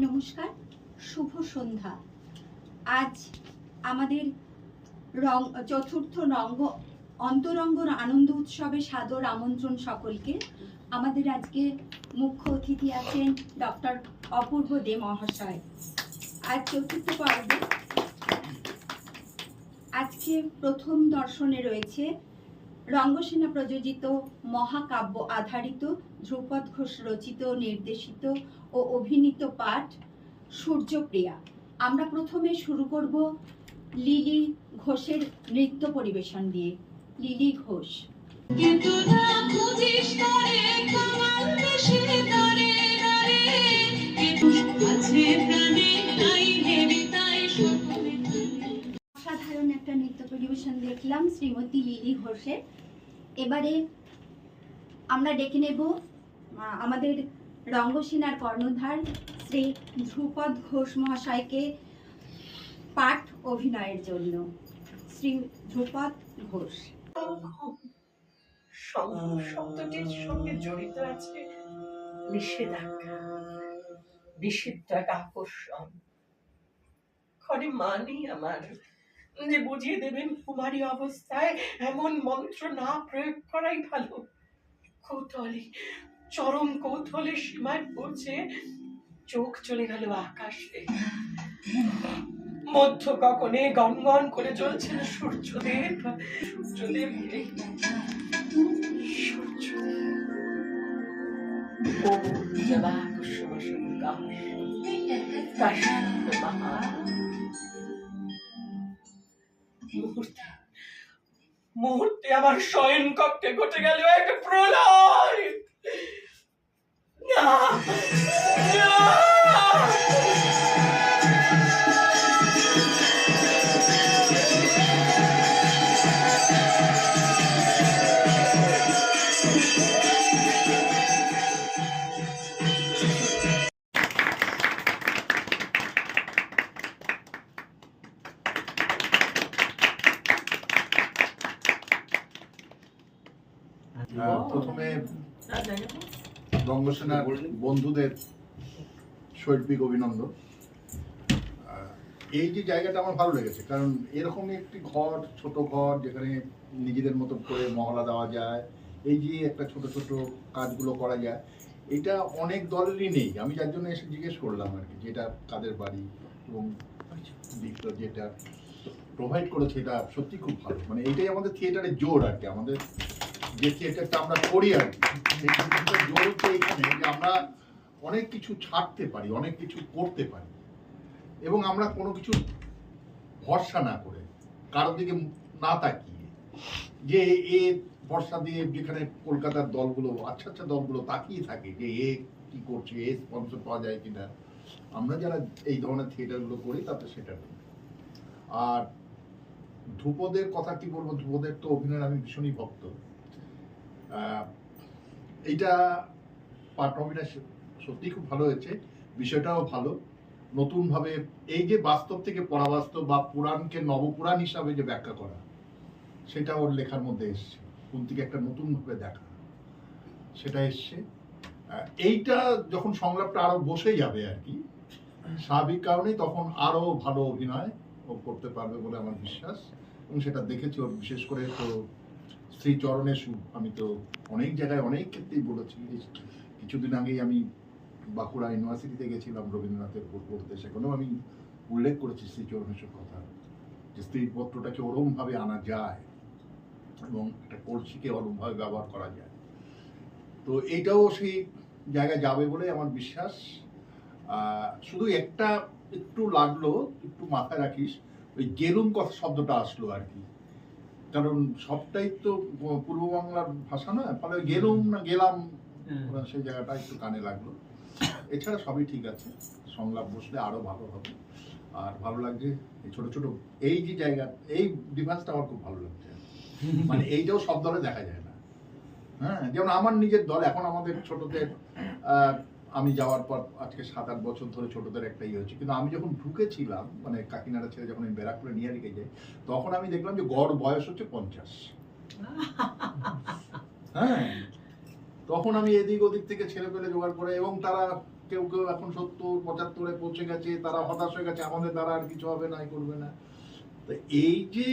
নমস্কার, শুভ সন্ধ্যা। আজ আমাদের রং চতুর্থ রঙ্গ, অন্তরঙ্গ আনন্দ উৎসবে সাদর আমন্ত্রণ সকলকে। আমাদের আজকে মুখ্য অতিথি আছেন ডক্টর অপূর্ব দে মহাশয়। আজ চতুর্থ পর্বে আজকে প্রথম দর্শনে রয়েছে রঙ্গসেনা প্রযোজিত মহাকাব্য আধারিত ধ্রুপদ ঘোষ রচিত, নির্দেশিত ও অভিনীত পাঠ সূর্যপ্রিয়া। আমরা প্রথমে শুরু করব লিলি ঘোষের নৃত্য পরিবেশন দিয়ে। লিলি ঘোষ। আছে অসাধারণ একটা নৃত্য পরিবেশন দেখলাম শ্রীমতী লিলি ঘোষের। এবারে আমরা ডেকে নেব আমাদের রঙ্গসেনার কর্ণধার শ্রী ধ্রুপদ ঘোষ মহাশয়কে পাঠ অভিনয়ের জন্য। শ্রী ধ্রুপদ ঘোষ। শব্দটির সঙ্গে জড়িত আছে নিষেধাজ্ঞা, নিষিদ্ধ এক আকর্ষণ ঘরে মানি আমার যে বুঝিয়ে দেবেন, কুমারী অবস্থায় এমন মন্ত্র না প্রয়োগ করাই ভালো। কৌতূহলী, চরম কৌতূহলের সীমায় পৌঁছে চোখ চলে গেল আকাশে। মধ্য গগনে গনগন করে চলছেন সূর্যদেব। সূর্যদেব এই মুহূর্তে মুহূর্তে আমার শয়ন কক্ষে ঘটে গেল এক প্রলয় না! শৈল্পিক অভিনন্দন। এই যে জায়গাটা আমার ভালো লেগেছে, কারণ এরকমই একটি ঘর, ছোট ঘর, যেখানে নিজেদের মতো করে মহলা দেওয়া যায়, এই যে একটা ছোট ছোট কাজগুলো করা যায়, এটা অনেক দলেরই নেই। আমি যার জন্য এসে জিজ্ঞেস করলাম আর কি যেটা কাদের বাড়ি? এবং দিকটা যেটা প্রোভাইড করেছে, এটা সত্যি খুব ভালো। মানে এইটাই আমাদের থিয়েটারের জোর আর কি, আমাদের যে থিয়েটারটা আমরা করি আর কি জোর হচ্ছে এইখানে যে আমরা অনেক কিছু ছাড়তে পারি, অনেক কিছু করতে পারি। এবং আমরা কোনো কিছু ভরসা না করে কারোর দিকে না তাকিয়ে যে এ ভরসা দিয়ে যেখানে কলকাতার দলগুলো আচ্ছা আচ্ছা দলগুলো তাকিয়ে থাকে যে এ কি করছে, এ স্পন্সর পাওয়া যায় কিনা, আমরা যারা এই ধরনের থিয়েটারগুলো করি তাতে সেটা নেই। আর ধ্রুপদের কথা কি বলব? ধ্রুপদের তো অভিনয়ের আমি ভীষণই ভক্ত। এইটা অভিনয় সত্যি খুব ভালো হয়েছে। বিষয়টাও ভালো। নতুনভাবে এই যে বাস্তব থেকে পরাবাস্তব বা পুরাণকে নবপুরাণ হিসাবে যে ব্যাখ্যা করা, সেটা ওর লেখার মধ্যে এসছে। কুন্তিকে একটা নতুনভাবে দেখা। সেটা এসছে। এইটা যখন সংলাপটা আরও বসে যাবে আর কি, স্বাভাবিক কারণেই তখন আরও ভালো অভিনয় ও করতে পারবে বলে আমার বিশ্বাস। এবং সেটা দেখেছি ওর বিশেষ করে তো শ্রীচরণের সুর। আমি তো অনেক জায়গায় অনেক ক্ষেত্রেই বলেছি কিছুদিন আগেই আমি বাঁকুড়া ইউনিভার্সিটিতে গেছিলাম রবীন্দ্রনাথের উপর পড়তে সেখানেও আমি উল্লেখ করেছি শ্রীচরণেশ্বর কথা যে স্ত্রীপত্রটাকে ওরমভাবে আনা যায় এবং একটা কলসিকে ওরমভাবে ব্যবহার করা যায়। তো এইটাও সেই জায়গায় যাবে বলে আমার বিশ্বাস। শুধু একটা একটু লাগল একটু মাথায় রাখিস ওই গেলুম কথা শব্দটা আসলো আর কি। কারণ সবটাই তো পূর্ব বাংলার ভাষা না ফলে ওই গেলুম না গেলাম সেই জায়গাটা একটু কানে লাগল। এছাড়া সবই ঠিক আছে। সংলাপ বসলে আরও ভালো হবে। আর ভালো লাগছে এই ছোট ছোট এই যে জায়গা এই ডিফারেন্সটা আমার খুব ভালো লাগছে। মানে এইটাও সব দলে দেখা যায় না। হ্যাঁ যেমন আমার নিজের দল এখন আমাদের ছোটদের আমি যাওয়ার পর আজকে সাত আট বছর ধরে ছোটদের একটা ইয়ে হচ্ছে কিন্তু আমি যখন ঢুকেছিলাম মানে কাকিনাড়া ছেড়ে যখন আমি ব্যারাকপুরে নিয়ে রেখে যাই তখন আমি দেখলাম যে গড় বয়স হচ্ছে পঞ্চাশ। হ্যাঁ তখন আমি এদিক ওদিক থেকে ছেলে পেলে জোগাড় করে এবং তারা কেউ কেউ এখন সত্তর পঁচাত্তরে পৌঁছে গেছে তারা হতাশ হয়ে গেছে আমাদের দ্বারা আর কিছু হবে না করবে না। তো এই যে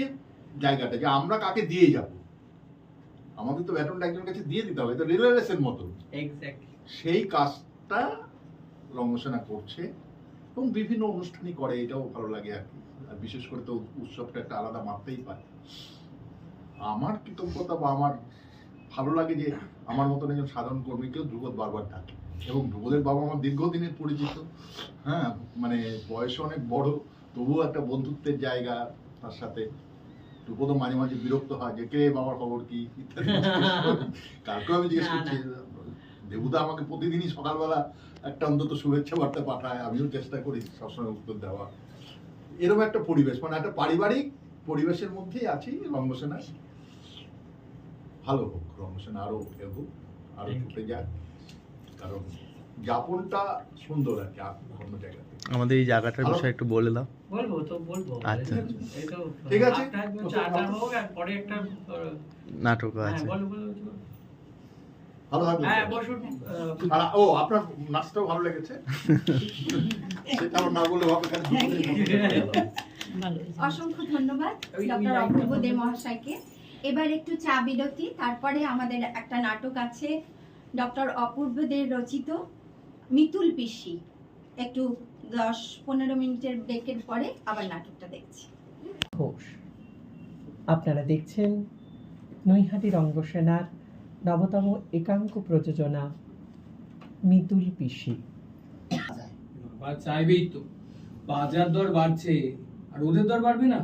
জায়গাটা যে আমরা কাকে দিয়ে যাব? আমাদের তো ব্যাটনটা একজনের কাছে দিয়ে দিতে হবে তো রিলে রেসের মতো। সেই কাজটা রঙ্গসেনা করছে এবং বিভিন্ন অনুষ্ঠানই করে এটাও ভালো লাগে আর কি। আর বিশেষ করে তো উৎসবটা একটা আলাদা মাত্রাই পায়। আমার কৃতজ্ঞতা বা আমার ভালো লাগে যে আমার মতন একজন সাধারণ কর্মীকেও ধ্রুবদ বারবার ডাকে। এবং ধ্রুবদের বাবা আমার দীর্ঘদিনের পরিচিত হ্যাঁ মানে বয়সে অনেক বড় তবুও একটা বন্ধুত্বের জায়গা তার সাথে। ধ্রুপদও মাঝে মাঝে বিরক্ত হয় যে কে বাবার খবর কি? ইত্যাদি। কালকেও আমি জিজ্ঞেস করছি দেবুদা আমাকে প্রতিদিনই সকালবেলা একটা অন্তত শুভেচ্ছা বার্তা পাঠায় আমিও চেষ্টা করি সবসময় উত্তর দেওয়া। এরকম একটা পরিবেশ মানে একটা পারিবারিক পরিবেশের মধ্যেই আছি রঙ্গসেনা ভালো হোক রঙ্গসেনা আরও এগোক আরও ছুটে যাক। কারণ যাপনটা সুন্দর আর কি অন্য জায়গাতে। আমাদের এই জায়গাটার বিষয়ে একটু বলে দাও। বলব তো বলব। আচ্ছা। ঠিক আছে। আপনার হোক আর পরে একটা নাটক হ্যাঁ আছে। ভালো থাকবেন হ্যাঁ। আর ও আপনার নাচটাও ভালো লেগেছে? সেটা আমার না বললে ভাবে খালি অসংখ্য ধন্যবাদ ডক্টর অপূর্ব দে মহাশয়কে। এবার একটু চা বিরতি তারপরে আমাদের একটা নাটক আছে ডক্টর অপূর্ব দে রচিত মিতুল পিসি। একটু দশ পনেরো মিনিটের ব্রেকের পরে আবার নাটকটা দেখছি। ঘোষ আপনারা দেখছেন নৈহাটি রঙ্গসেনার নবতম একাঙ্ক প্রযোজনা মিতুল পিসি। বা চাইবেই তো বাজার দর বাড়ছে আর ওদের দর বাড়বে না?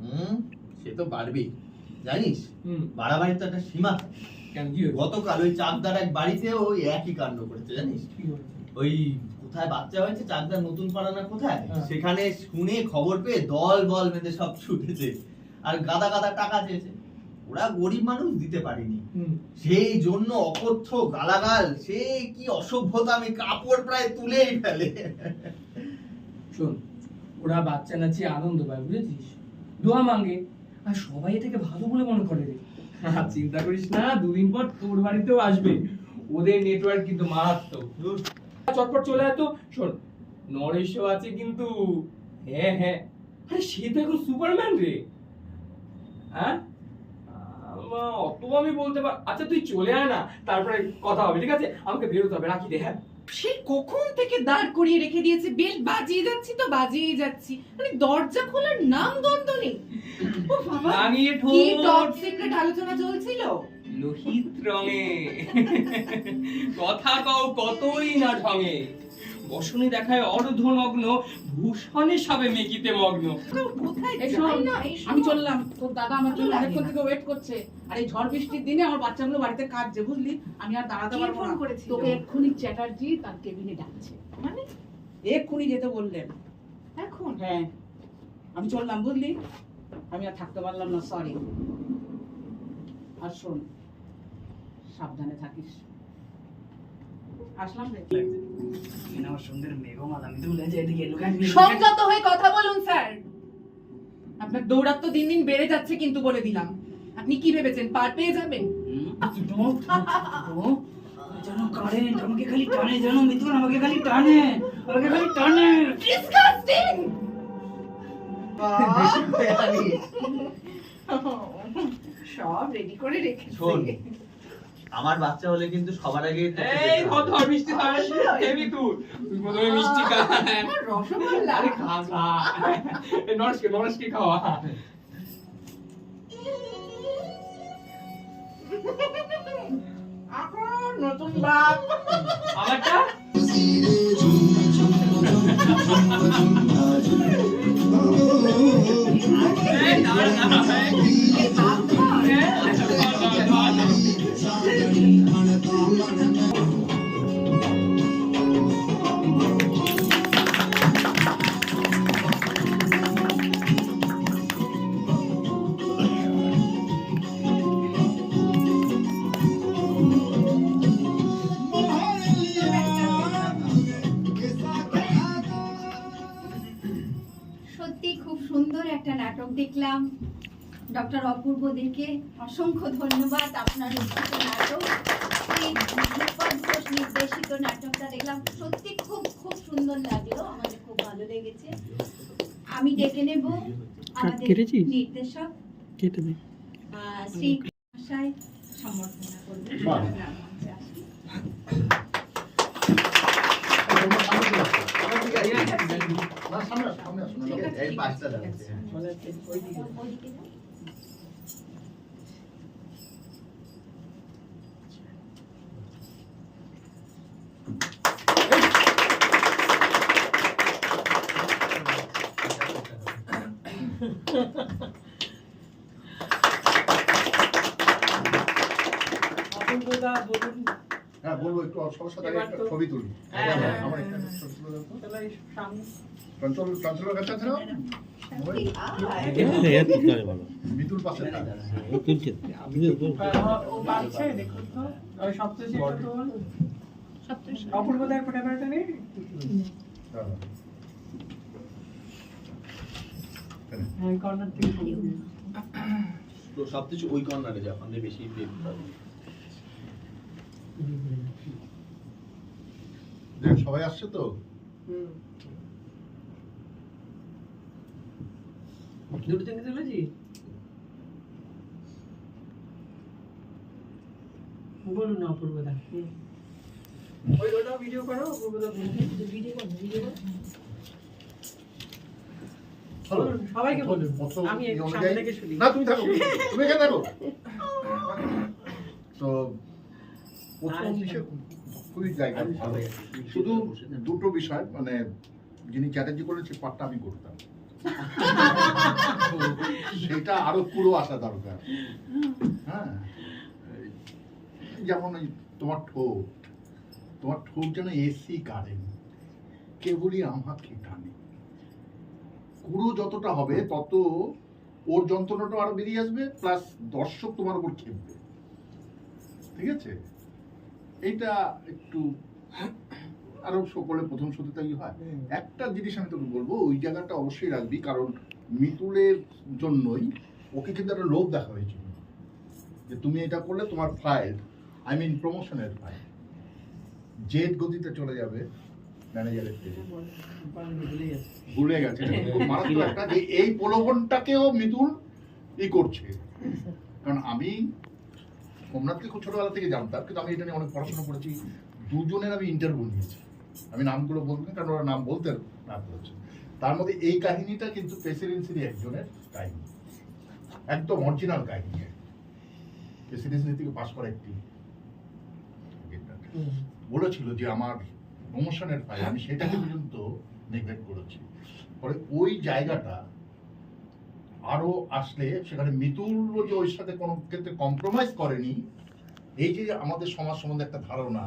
হুম সে তো পারবেই জানিস? বাড়াবাড়ির তো একটা সীমা? গতকাল ওই চাকদার এক বাড়িতে ওই একই কাণ্ড করেছে জানিস? ওই কোথায় বাচ্চা হয়েছে চাকদার নতুন পাড়া না কোথায়? হ্যাঁ। সেখানে শুনে খবর পেয়ে দল বল বেঁধে সব ছুটেছে। আর গাদা গাদা টাকা চেয়েছে। ওরা গরিব মানুষ দিতে পারেনি। সেই জন্য অকথ্য গালাগাল সে কি অসভ্যতা আমি কাপড় প্রায় তুলেই ফেলে। শোন ওরা বাচ্চা নাচি আনন্দ পায় বুঝেছিস? দোয়া মাঙ্গে। আর সবাই এটাকে ভালো বলে মনে করে রে। চিন্তা করিস না দুদিন পর তোর বাড়িতেও আসবে। ওদের নেটওয়ার্ক কিন্তু মারাত্মক। চটপট চলে আয় তো। শোন নরেশও আছে কিন্তু হ্যাঁ হ্যাঁ। আরে সে তো এখন সুপারম্যান রে। হ্যাঁ? অত আমি বলতে পার আচ্ছা তুই চলে আয় না। তারপরে কথা হবে ঠিক আছে? আমাকে বেরোতে হবে রাখি দে হ্যাঁ? সে কখন থেকে দাঁড় করিয়ে রেখে দিয়েছে? বেল বাজিয়ে যাচ্ছি তো বাজিয়ে যাচ্ছি। মানে দরজা খোলার নাম গন্ধ নেই। ও বাবা রাঙিয়ে কি টপ সিক্রেট আলোচনা চলছিল? লোহিত রঙে। কথা কও কতই না ঢঙে। বসনে দেখায় অর্ধনগ্ন ভূষণে সবে মেকিতে মগ্ন। কোথায় আমি চললাম তোর দাদা আমার জন্য অনেকক্ষণ থেকে ওয়েট করছে। আর এই ঝড় বৃষ্টির দিনে আমার বাচ্চাগুলো বাড়িতে কাঁদছে বুঝলি? আমি আর দাঁড়াতে পারব না। তোকে এক্ষুনি চ্যাটার্জি তার কেবিনে ডাকছে। মানে? এক্ষুনি যেতে বললেন। এখন? হ্যাঁ। আমি চললাম বুঝলি? আমি আর থাকতে পারলাম না সরি আর শোন সাবধানে থাকিস। আসলাম রে। সংযত হয়ে কথা বলুন স্যার। আপনার দৌড়াত্ম দিন দিন বেড়ে যাচ্ছে কিন্তু বলে দিলাম। আপনি কি ভেবেছেন পার পেয়ে যাবেন? যেন কারেন্ট আমাকে খালি টানে যেন মিথুন আমাকে খালি টানে আমাকে খালি টানে। ডিসকাস্টিং সব রেডি করে রেখেছি। আমার বাচ্চা হলে কিন্তু সবার আগে এই। ধর মিষ্টি খাবে? তুই তুই প্রথমে মিষ্টি খা রসগোল্লা। আরে খা খা। এই নরেশকে নরেশকে খাওয়া। এখন নতুন বাপ। আমারটা? দাঁড়া দাঁড়া। এই বাপ। সত্যি খুব সুন্দর একটা নাটক দেখলাম। ডক্টর অপূর্ব দেকে অসংখ্য ধন্যবাদ। আপনার রচিত নাটক এই ধ্রুপদ ঘোষ নির্দেশিত নাটকটা দেখলাম সত্যি খুব খুব সুন্দর লাগল আমাদের খুব ভালো লেগেছে আমি ডেকে নেব আমাদের কেটেছিস? নির্দেশক কেটে দে আহ, শ্রী ভাষায় সম্বর্ধনা করবেন। আসুন। সামনে আসো, সামনে আসো, না, না। এই পাঁচটা দাঁড়াচ্ছে ওইদিকে যাও। অপূর্বদা বলুন হ্যাঁ সাথে একটা ছবি তুলি। আমার। একটা ছবি তুলে চঞ্চল চঞ্চলের কাছে আছে না? পাশে নেই। তো। সবকিছু ওই কর্নারে যা ওখানে বেশি বেগ পাবে দেখ, সবাই আসছে তো? দুটো তিনটে তুলেছি? বলুন অপূর্বদা। ওই ওটাও ভিডিও করো অপূর্বদা ভিডিও করো ভিডিও করো। সবাইকে বলুন। আমি এই একটু অনুযায়ী- সামনে থেকে শুনি। না তুমি থাকো। তুমি এখানে থাকো। তো প্রথম বিষয় খুবই জায়গা ভালো শুধু দুটো বিষয় মানে যিনি চ্যাটার্জি করেছে পাঠটা আমি করতাম। সেটা আরও পুরো আসা দরকার। হ্যাঁ। যেমন ওই তোমার ঠোঁট। তোমার ঠোঁট যেন এসি কারেন্ট কেবলই আমাকে টানে। কুড়ো যতটা হবে তত ওর যন্ত্রণাটা আরও বেরিয়ে আসবে প্লাস দর্শক তোমার উপর খেপবে। ঠিক আছে? এইটা একটু আরও সকলে প্রথম শুধু হয়। একটা জিনিস আমি তোকে বলব ওই জায়গাটা অবশ্যই রাখবি কারণ মিতুলের জন্যই ওকে কিন্তু একটা লোভ দেখা হয়েছিল। যে তুমি এটা করলে তোমার ফাইল আই মিন প্রমোশনের ফাইল জেড গতিতে চলে যাবে ম্যানেজারের ভুলে গেছে মারাত্মক একটা যে এই প্রলোভনটাকেও মিতুল ই করছে। কারণ আমি সোমনাথকে খুব ছোটবেলা থেকে জানতাম কিন্তু আমি এটা নিয়ে অনেক পড়াশোনা করেছি। দুজনের আমি ইন্টারভিউ নিয়েছি। আমি নামগুলো বলব না, কারণ ওরা নাম বলতে না করেছে তার মধ্যে এই কাহিনীটা কিন্তু প্রেসিডেন্সির একজনের কাহিনী। একদম অরিজিনাল কাহিনী প্রেসিডেন্সি থেকে পাশ করা একটি বলেছিল যে আমার প্রমোশনের ফাইল আমি সেটাকে পর্যন্ত নেগলেক্ট করেছি। পরে ওই জায়গাটা আরও আসলে সেখানে মিতুল যে ওর সাথে কোনো ক্ষেত্রে কম্প্রোমাইজ করেনি, এই যে আমাদের সমাজ সম্বন্ধে একটা ধারণা,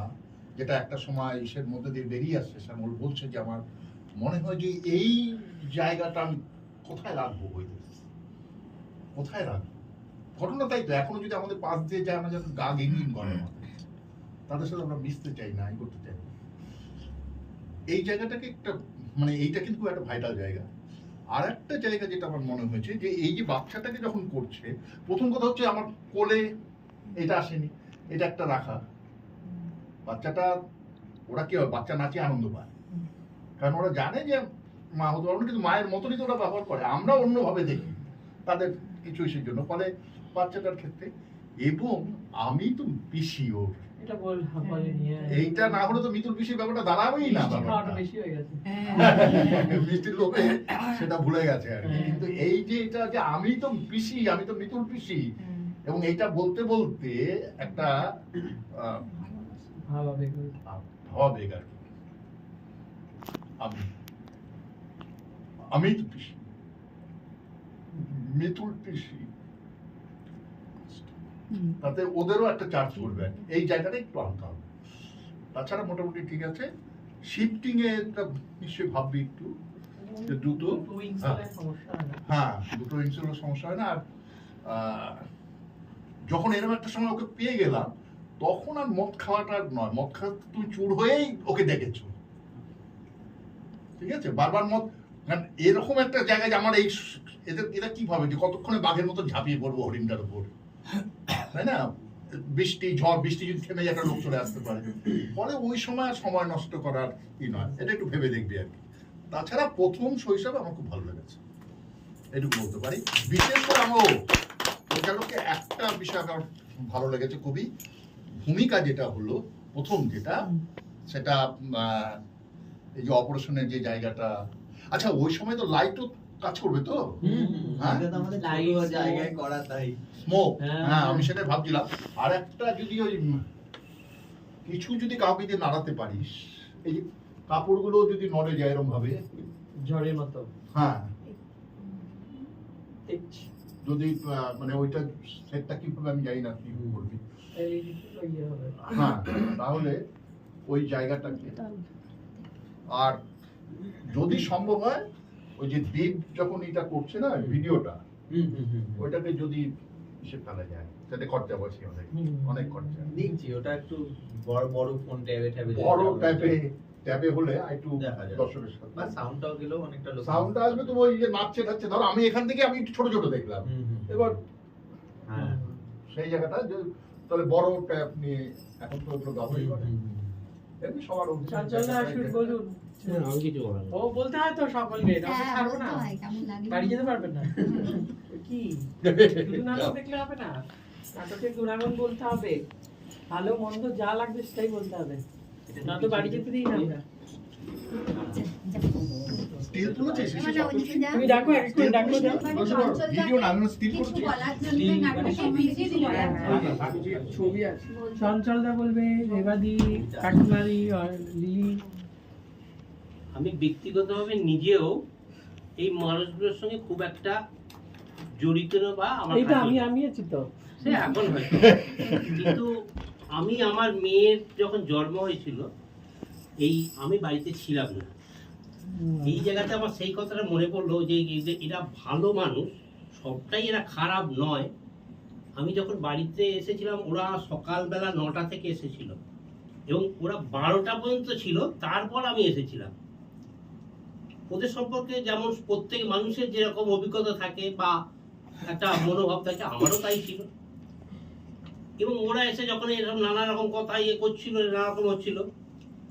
যেটা একটা সময় ইসের মধ্যে দিয়ে বেরিয়ে আসছে, শ্যামল বলছে যে আমার মনে হয় যে এই জায়গাটা আমি কোথায় রাখব ওই কোথায় রাখব? ঘটনা তাই তো, এখনও যদি আমাদের পাশ দিয়ে যায়, আমরা যেন গা গিনগিন করে তাদের সাথে আমরা মিশতে চাই না করতে চাই এই জায়গাটাকে একটা মানে এইটা কিন্তু একটা ভাইটাল জায়গা। আর একটা জায়গা যেটা আমার মনে হয়েছে যে এই যে বাচ্চাটাকে যখন করছে, প্রথম কথা হচ্ছে আমার কোলে এটা আসেনি, এটা একটা রাখা। বাচ্চাটা, ওরা কি হয়, বাচ্চা নাচে আনন্দ পায়। কারণ ওরা জানে যে মা হতে পারবে কিন্তু মায়ের মতনই তো ওরা ব্যবহার করে। আমরা অন্যভাবে দেখি তাদের কিছু ইসের জন্য। ফলে বাচ্চাটার ক্ষেত্রে, এবং আমি তো পিসি ওর। এটা বল বলেনি হ্যাঁ। এইটা না হলে তো মিতুল পিসির ব্যাপারটা দাঁড়াবেই না মিষ্টি খাওয়াটা ব্যাপারটা। বেশি হয়ে গেছে। মিষ্টির লোভে সেটা ভুলে গেছে আর হ্যাঁ। কিন্তু এই যে এটা যে আমি তো পিসি আমি তো মিতুল পিসি এবং এইটা বলতে বলতে একটা ভাবাবেগ ভাবাবেগ আর কি। আমি আমি তো পিসি। মিতুল পিসি। তাতে ওদেরও একটা চার্জ করবে আর এই জায়গাটা একটু আনতে হবে। তাছাড়া মোটামুটি ঠিক আছে। শিফটিং এ নিশ্চয়ই ভাববি একটু যে দ্রুত হ্যাঁ। সমস্যা হ্যাঁ দুটো ইন্সুরেন্স সমস্যা হয় না। আর যখন এরকম একটা সময় ওকে পেয়ে গেলাম তখন আর মদ খাওয়াটা নয়। মদ খাওয়া তুমি চুর হয়েই ওকে দেখেছ। ঠিক আছে? বারবার মদ কারণ এরকম একটা জায়গায় যে আমার এই এদের এরা কি ভাবে যে কতক্ষণে বাঘের মতো ঝাঁপিয়ে পড়ব হরিণটার উপর? তাই না? বৃষ্টি, ঝড়, বৃষ্টি যদি থেমে যায়, একটা লোক চলে আসতে পারে। ফলে ওই সময় সময় নষ্ট করার ই নয়। এটা একটু ভেবে দেখবি আর কি। তাছাড়া প্রথম শৈশবে আমার খুব ভালো লেগেছে। এটুকু বলতে পারি। বিশেষ করে আমার পরিচালককে একটা বিষয় আমার ভালো লেগেছে খুবই। ভূমিকা যেটা হলো, প্রথম যেটা, সেটা এই যে অপারেশনের যে জায়গাটা। আচ্ছা ওই সময় তো লাইটও কাজ করবে তো? হ্যাঁ? হ্যাঁ। হ্যাঁ আমি সেটাই ভাবছিলাম। আর একটা যদি ওই কিছু যদি কাউকে দিয়ে নাড়াতে পারিস এই যে কাপড়গুলো যদি নড়ে যায় এরকম ভাবে ঝড়ের মতো। হ্যাঁ। যদি আহ, মানে ওইটা সেটটা কীভাবে আমি জানি না তুই করবি এই ইয়ে হবে। হ্যাঁ তাহলে ওই জায়গাটাকে আর যদি সম্ভব হয় ওই যে দ্বীপ যখন এটা করছে না ভিডিওটা ওইটাকে যদি সে ফেলা যায় তাতে খরচা বসে অনেক অনেক খরচা। দেখছি ওটা একটু বড় বড় ফোন ট্যাবে ট্যাবে বড় ট্যাবে ট্যাবে হলে একটু দর্শকের সাথে। বা সাউন্ডটাও গেলেও অনেকটা লোক সাউন্ডটা আসবে। তো ওই যে নাচছে টাচছে ধরো আমি এখান থেকে আমি ছোট ছোট দেখলাম। এবার হ্যাঁ। সেই জায়গাটা যে তাহলে বড় ট্যাব নিয়ে এখন তো ওগুলো ব্যবহারই করে এমনি সবার অভিযোগ বলুন। আমি কিছু ও বলতে হয় তো সকলকে ছাড়বো না। বাড়ি যেতে পারবেন না? কি? নাটক দেখলে হবে না? নাটকের গুণাগুণ বলতে হবে। ভালো মন্দ যা লাগবে সেটাই বলতে হবে। না তো বাড়ি যেতে দিই না আমরা। তুমি ডাকো এক ডাকো ভিডিও না আমি স্টিল করছি বলার জন্য নাটকে ভিজিয়ে দিল ছবি আছে। চঞ্চলদা বলবে রেবাদি কাকিমারি আর লিলি। আমি ব্যক্তিগতভাবে নিজেও এই মানুষগুলোর সঙ্গে খুব একটা জড়িত না বা আমার আমি আমি তো। সে এখন হয়তো। কিন্তু আমি আমার মেয়ের যখন জন্ম হয়েছিল এই আমি বাড়িতে ছিলাম না। এই জায়গাতে আমার সেই কথাটা মনে পড়ল যে এরা ভালো মানুষ সবটাই এরা খারাপ নয়। আমি যখন বাড়িতে এসেছিলাম ওরা সকালবেলা নটা থেকে এসেছিল। এবং ওরা বারোটা পর্যন্ত ছিল তারপর আমি এসেছিলাম। ওদের সম্পর্কে যেমন প্রত্যেক মানুষের যেরকম অভিজ্ঞতা থাকে বা একটা মনোভাব থাকে, আমারও তাই ছিল। এবং ওরা এসে যখন এরকম নানা রকম কথা ইয়ে করছিল, নানা রকম হচ্ছিল,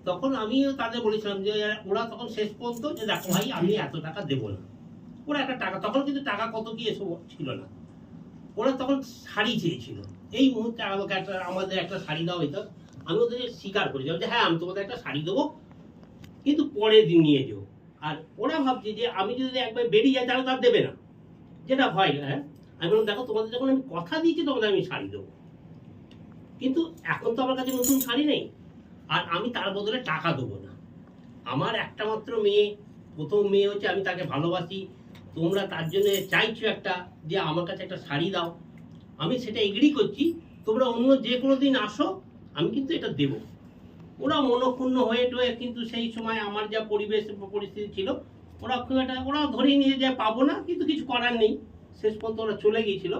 তখন আমিও তাদের বলেছিলাম যে, ওরা তখন শেষ পর্যন্ত যে, দেখো ভাই, আমি এত টাকা দেবো না। ওরা একটা টাকা, তখন কিন্তু টাকা কত কি এসব ছিল না। ওরা তখন শাড়ি চেয়েছিল। এই মুহূর্তে আমাকে একটা, আমাদের একটা শাড়ি দেওয়া হইতো আমি ওদের স্বীকার করেছিলাম যে হ্যাঁ আমি তোমাদের একটা শাড়ি দেবো, কিন্তু পরের দিন নিয়ে যেও। আর ওরা ভাবছে যে আমি যদি একবার বেরিয়ে যাই, তাহলে তার দেবে না। যেটা হয় হ্যাঁ আমি বললাম, দেখো, তোমাদের যখন আমি কথা দিয়েছি তোমাদের আমি শাড়ি দেবো। কিন্তু এখন তো আমার কাছে নতুন শাড়ি নেই। আর আমি তার বদলে টাকা দেবো না। আমার একটা মাত্র মেয়ে, প্রথম মেয়ে হচ্ছে, আমি তাকে ভালোবাসি। তোমরা তার জন্য চাইছো একটা, যে আমার কাছে একটা শাড়ি দাও। আমি সেটা এগ্রি করছি। তোমরা অন্য যে কোনো দিন আসো, আমি কিন্তু এটা দেবো। ওরা মনক্ষুণ্ণ হয়ে টয়ে কিন্তু সেই সময় আমার যা পরিবেশ পরিস্থিতি ছিল, ওরা খুব একটা ওরা ধরেই নিয়ে যায় পাবো না, কিন্তু কিছু করার নেই। শেষ পর্যন্ত ওরা চলে গিয়েছিল।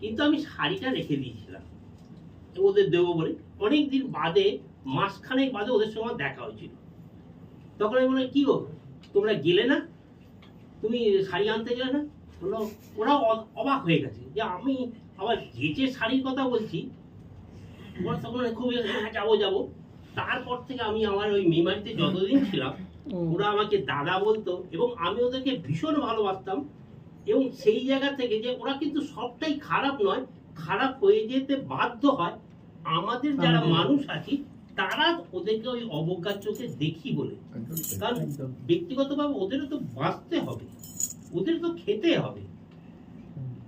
কিন্তু আমি শাড়িটা রেখে দিয়েছিলাম। ওদের দেবো বলে। অনেক দিন বাদে, মাসখানেক বাদে ওদের সঙ্গে দেখা হয়েছিল। তখন আমি বলে কি গো, তোমরা গেলে না? তুমি শাড়ি আনতে গেলে না? বলল, ওরা অবাক হয়ে গেছে যে আমি আবার যে শাড়ির কথা বলছি? ওরা তখন খুব হ্যাঁ যাব যাব। তারপর থেকে আমি আমার ওই মেমারিতে যতদিন ছিলাম ওরা আমাকে দাদা বলতো এবং আমি ওদেরকে ভীষণ ভালোবাসতাম এবং সেই জায়গা থেকে যে ওরা কিন্তু সবটাই খারাপ নয় খারাপ হয়ে যেতে বাধ্য হয়। আমাদের যারা মানুষ আছি তারা ওদেরকে ওই অবজ্ঞার চোখে দেখি বলে। কারণ ব্যক্তিগতভাবে ওদেরও তো বাঁচতে হবে ওদের তো খেতে হবে।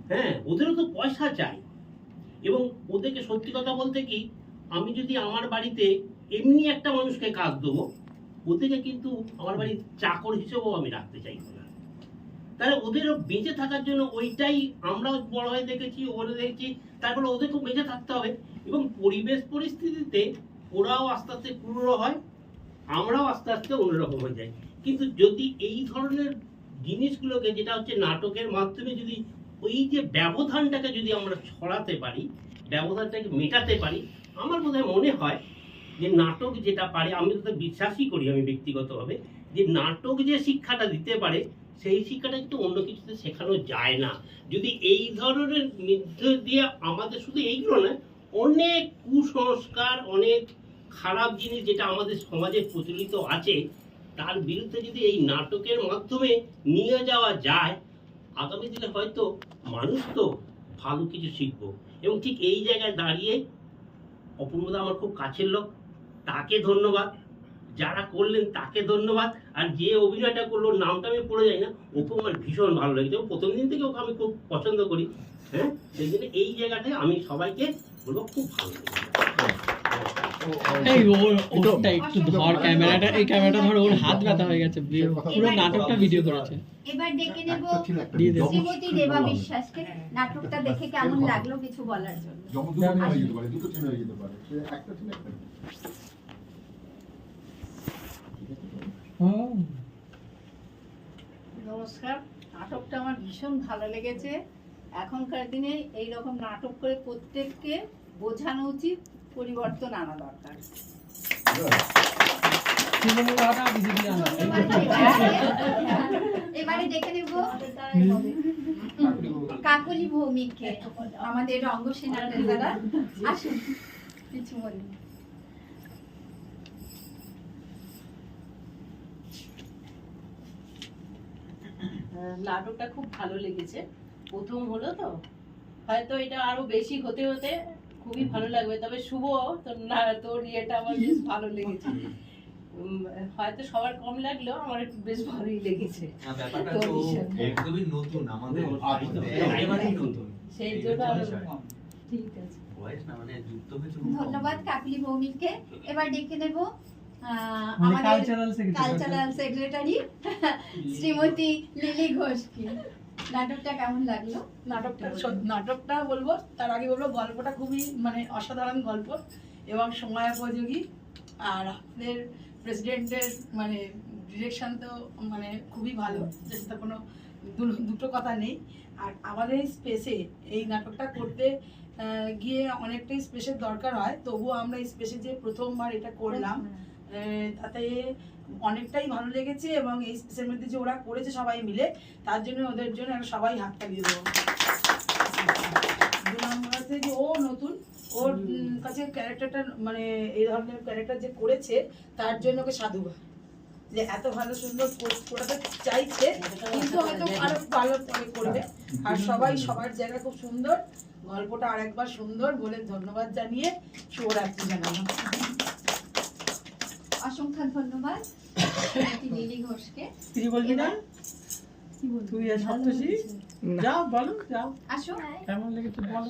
হ্যাঁ ওদেরও তো পয়সা চাই। এবং ওদেরকে সত্যি কথা বলতে কি আমি যদি আমার বাড়িতে এমনি একটা মানুষকে কাজ দেবো, ওদেরকে কিন্তু আমার বাড়ির চাকর হিসেবেও আমি রাখতে চাইব না তাহলে ওদেরও বেঁচে থাকার জন্য ওইটাই আমরাও বড় হয়ে দেখেছি, ওরা দেখেছি, তারপরে ওদেরকেও বেঁচে থাকতে হবে। এবং পরিবেশ পরিস্থিতিতে ওরাও আস্তে আস্তে পুরো হয়, আমরাও আস্তে আস্তে অন্যরকম হয়ে যাই। কিন্তু যদি এই ধরনের জিনিসগুলোকে, যেটা হচ্ছে নাটকের মাধ্যমে যদি ওই যে ব্যবধানটাকে যদি আমরা ছড়াতে পারি, ব্যবধানটাকে মেটাতে পারি, আমার বোধহয় মনে হয় যে নাটক যেটা পারে, আমি তো বিশ্বাসই করি, আমি ব্যক্তিগতভাবে, যে নাটক যে শিক্ষাটা দিতে পারে, সেই শিক্ষাটা কিন্তু অন্য কিছুতে শেখানো যায় না। যদি এই ধরনের মধ্য দিয়ে আমাদের শুধু এইগুলো নয় অনেক কুসংস্কার, অনেক খারাপ জিনিস যেটা আমাদের সমাজে প্রচলিত আছে, তার বিরুদ্ধে যদি এই নাটকের মাধ্যমে নিয়ে যাওয়া যায়, আগামী দিনে হয়তো মানুষ তো ভালো কিছু শিখব। এবং ঠিক এই জায়গায় দাঁড়িয়ে, অপূর্বদা আমার খুব কাছের লোক তাকে ধন্যবাদ। যারা করলেন তাকে ধন্যবাদ। আর যে অভিনয়টা করল নামটা আমি পড়ে যাই না। ওকে আমার ভীষণ ভালো লেগেছে। প্রথম দিন থেকে ওকে আমি খুব পছন্দ করি। হ্যাঁ? সেই জন্য এই জায়গাটায় আমি সবাইকে বলব খুব ভালো লেগেছে। এই ওর ওরটা একটু ধর ক্যামেরাটা। এই ক্যামেরাটা ধর ওর হাত ব্যথা হয়ে গেছে। পুরো নাটকটা ভিডিও করেছে। এবার ডেকে নেব একটা ছিল একটা দিয়ে দে। শ্রীমতী দেবা বিশ্বাসকে। নাটকটা দেখে কেমন লাগল কিছু বলার জন্য যেমন দুটো ছেলে হয়ে যেতে পারে দুটো ছেলে হয়ে যেতে পারে সে একটা ছেলে একটা মেয়ে। নমস্কার নাটকটা আমার ভীষণ ভালো লেগেছে। এখনকার দিনে এই রকম নাটক করে প্রত্যেককে বোঝানো উচিত পরিবর্তন আনা দরকার। এবারে ডেকে নেব। কাকলি ভৌমিককে আমাদের রঙ্গসেনার দ্বারা আসুন কিছু বলুন। নাটকটা খুব ভালো লেগেছে। প্রথম হলো তো। হয়তো এটা আরও বেশি হতে হতে খুবই ভালো লাগবে তবে শুভ তোর না তোর ইয়েটা আমার বেশ ভালো লেগেছে। হয়তো সবার কম লাগলেও আমার একটু বেশ ভালোই লেগেছে। একদমই নতুন আমাদের। নতুন। সেই জন্য আরও ঠিক আছে। বয়স না মানে। ধন্যবাদ কাকলি ভৌমিককে এবার ডেকে নেব কালচারাল সেক্রেটারি শ্রীমতী লিলি ঘোষকে। নাটকটা কেমন লাগল? নাটকটা নাটকটা বলব তার আগে বলব গল্পটা খুবই মানে অসাধারণ গল্প এবং সময়োপযোগী আর আমাদের প্রেসিডেন্টের মানে ডিরেকশন তো মানে খুবই ভালো যেটা কোনো দুটো কথা নেই। আর আমাদের এই স্পেসে এই নাটকটা করতে আহ, গিয়ে অনেকটাই স্পেসের দরকার হয় তবুও আমরা এই স্পেসে যে প্রথমবার এটা করলাম তাতে অনেকটাই ভালো লেগেছে এবং এই স্পেসের মধ্যে যে ওরা করেছে সবাই মিলে তার জন্য ওদের জন্য সবাই হাত তালিয়ে দেবো। দু নম্বর হচ্ছে যে ও নতুন ওর কাছে ক্যারেক্টারটা মানে এই ধরনের ক্যারেক্টার যে করেছে তার জন্য ওকে সাধুবাদ যে এত ভালো সুন্দর কর- করাতে চাইছে কিন্তু হয়তো আরও ভালো করে করবে। আর সবাই সবার জায়গা খুব সুন্দর। গল্পটা আরেকবার সুন্দর বলে ধন্যবাদ জানিয়ে শুভরাত্রি জানানো অসংখ্য ধন্যবাদ। লিলি ঘোষকে। কিছু বলবি না? তুই আর যাও বলো যাও। আসো। কেমন লেগেছে বলো?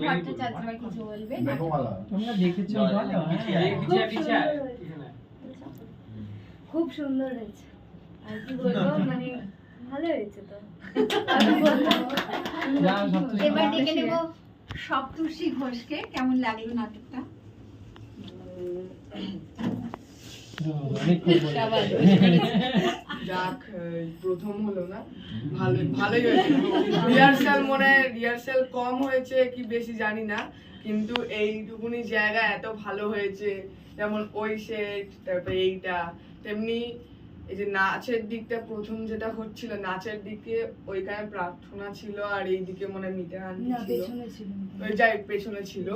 ভট্টাচার্য কিছু তোমরা দেখেছ হ্যাঁ। খুব সুন্দর হয়েছে। আর কি বলব মানে ভালো হয়েছে তো। যাও এবার ডেকে নেব সপ্তর্ষি ঘোষকে। কেমন লাগল নাটকটা? যাক প্রথম হলো না? ভালো ভালোই হয়েছে। রিহার্সাল মনে রিহার্সাল কম হয়েছে কি বেশি জানি না কিন্তু এইটুকুনি জায়গা এত ভালো হয়েছে যেমন ওই সেট তারপরে এইটা তেমনি এই যে নাচের দিকটা প্রথম যেটা হচ্ছিল নাচের দিকে ওইখানে প্রার্থনা ছিল আর এই দিকে মনে হয় মিটান ছিল। ওই যাই পেছনে ছিল।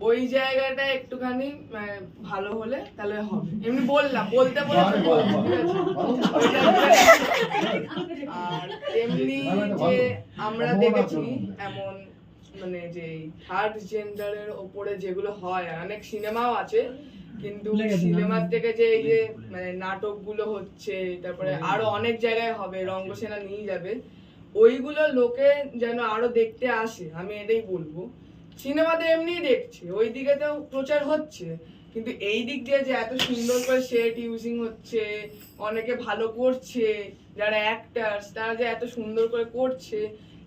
ওই জায়গাটা একটুখানি মানে, ভালো হলে তাহলে হবে। এমনি বললাম বলতে বলে বল, বল, বল। ওইটা আর এমনি যে আমরা দেখেছি এমন মানে যে থার্ড জেন্ডারের ওপরে যেগুলো হয় অনেক সিনেমাও আছে কিন্তু। সিনেমার থেকে যে এই যে মানে নাটকগুলো হচ্ছে তারপরে আরও অনেক জায়গায় হবে রঙ্গসেনা নিয়ে যাবে ওইগুলো লোকে যেন আরও দেখতে আসে আমি এটাই বলব। সিনেমাতে এমনি দেখছি ওই দিকে তো প্রচার হচ্ছে। কিন্তু এই দিক দিয়ে যে এত সুন্দর করে সেট ইউজিং হচ্ছে অনেকে ভালো করছে যারা অ্যাক্টার্স তারা যে এত সুন্দর করে করছে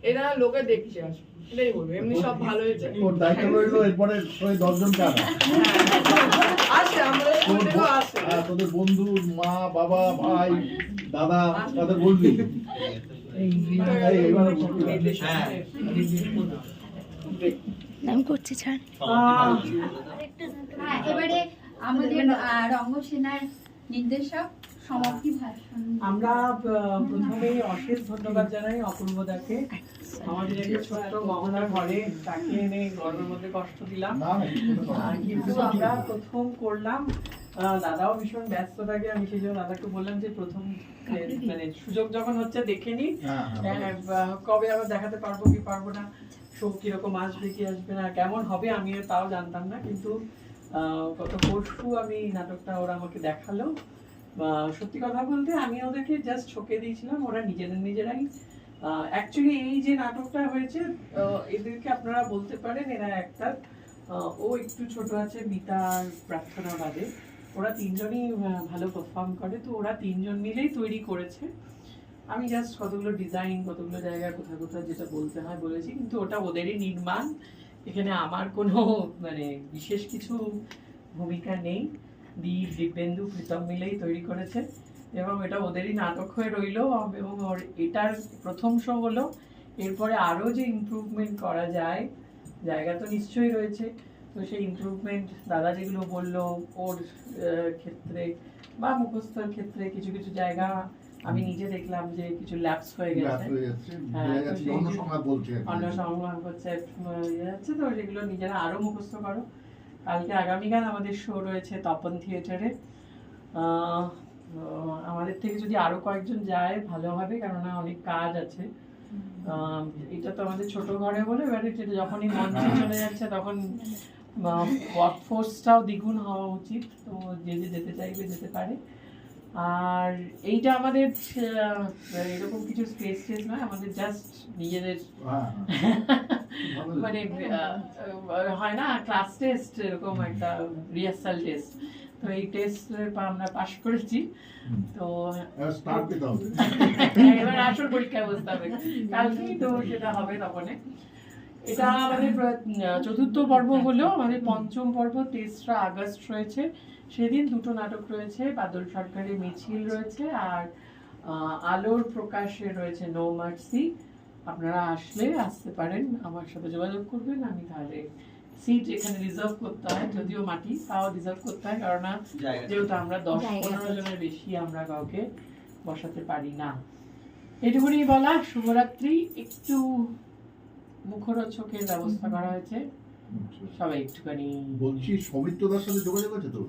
এটা লোকে দেখছে আসবে এটাই বলব এমনি সব ভালো হয়েছে তোর দায়িত্ব রইল এরপরে ওই দশজন কারা আসে আমাদের স্কুল তোর থেকেও ব- আসে। তোদের বন্ধু মা বাবা ভাই দাদা তাদের বলবি। হ্যাঁ। আমি করছি ছাড়। এবারে আমাদের রঙ্গসেনার নির্দেশক সমাপ্তি ভাষণ। আমরা আহ, অশেষ ধন্যবাদ জানাই অপূর্বদাকে। আমাদের একটা ছোট্ট গহনা ঘরে তাকে এনে গর্বের মধ্যে কষ্ট দিলাম। কিন্তু আমরা প্রথম করলাম আহ, দাদাও ভীষণ ব্যস্ত থাকে আমি সেই জন্য দাদাকে বললাম যে প্রথম মানে সুযোগ যখন হচ্ছে দেখে নি হ্যাঁ, হ্যাঁ, হ্যাঁ, কবে আবার দেখাতে পারব কি পারব না। শো কীরকম আসবে, কি আসবে না, কেমন হবে আমিও তাও জানতাম না, কিন্তু গত পরশু আমি নাটকটা ওরা আমাকে দেখাল। সত্যি কথা বলতে আমি ওদেরকে জাস্ট ঠকে দিয়েছিলাম, ওরা নিজেদের নিজেরাই অ্যাকচুয়ালি এই যে নাটকটা হয়েছে এদেরকে আপনারা বলতে পারেন এরা একটা ও একটু ছোট আছে, মিতা আর প্রার্থনা বাদে। ওরা তিনজনই ভালো পারফর্ম করে, তো ওরা তিনজন মিলেই তৈরি করেছে। আমি জাস্ট কতগুলো ডিজাইন কতগুলো জায়গায় কোথায় কোথায় যেটা বলতে হয় বলেছি, কিন্তু ওটা ওদেরই নির্মাণ। এখানে আমার কোনো মানে বিশেষ কিছু ভূমিকা নেই। দীপ, দিব্যেন্দু, প্রীতম মিলেই তৈরি করেছে। এবং এটা ওদেরই নাটক হয়ে রইল, এবং ওর এটার প্রথম শো হলো। এরপরে আরও যে ইমপ্রুভমেন্ট করা যায়, জায়গা তো নিশ্চয়ই রয়েছে। তো সেই ইমপ্রুভমেন্ট দাদা যেগুলো বলল, ওর ক্ষেত্রে বা মুখস্থর ক্ষেত্রে কিছু কিছু জায়গা আমি নিজে দেখলাম যে কিছু ল্যাপস হয়ে গেছে। হয়ে হ্যাঁ, অন্য যে- সংঘাত বলছে। অন্য সংবাদ হচ্ছে ইয়ে যাচ্ছে তো সেগুলো নিজেরা আরও মুখস্থ করো। কালকে আগামীকাল আমাদের শো রয়েছে তপন থিয়েটারে আমাদের থেকে যদি আরও কয়েকজন যায় ভালো হবে কেননা অনেক কাজ আছে। এটা তো আমাদের ছোট ঘরে বলে এবারে যেটা যখনই মঞ্চে চলে যাচ্ছে তখন ওয়ার্ক ফোর্সটাও দ্বিগুণ হওয়া উচিত। তো যে যে যেতে চাইবে যেতে পারে। আর এইটা আমাদের এরকম কিছু স্পেস টেস নয় আমাদের জাস্ট নিজেদের হ্যাঁ, মানে হয় না ক্লাস টেস্ট এরকম একটা রিহার্সাল টেস্ট তো এই টেস্ট আমরা পাশ করেছি। তো এবার। আসল পরীক্ষায় বসতে হবে। কালকেই তো সেটা হবে তখন। এটা আমাদের চতুর্থ পর্ব হলো আমাদের পঞ্চম পর্ব তেসরা আগস্ট রয়েছে। সেদিন দুটো নাটক রয়েছে বাদল সরকারের মিছিল রয়েছে আর আলোর প্রকাশে রয়েছে নো মার্সি আপনারা আসলে আসতে পারেন আমার সাথে যোগাযোগ করবেন আমি তাহলে সিট এখানে রিজার্ভ করতে হয় যদিও মাটি তাও রিজার্ভ করতে হয় কারণ যেহেতু আমরা দশ পনেরো জনের বেশি আমরা কাউকে বসাতে পারি না। এটুকুনি বলা শুভরাত্রি একটু মুখরোচকের ব্যবস্থা করা হয়েছে। সবাই একটুখানি বলছি সৌমিত্রদার সাথে যোগাযোগ আছে তো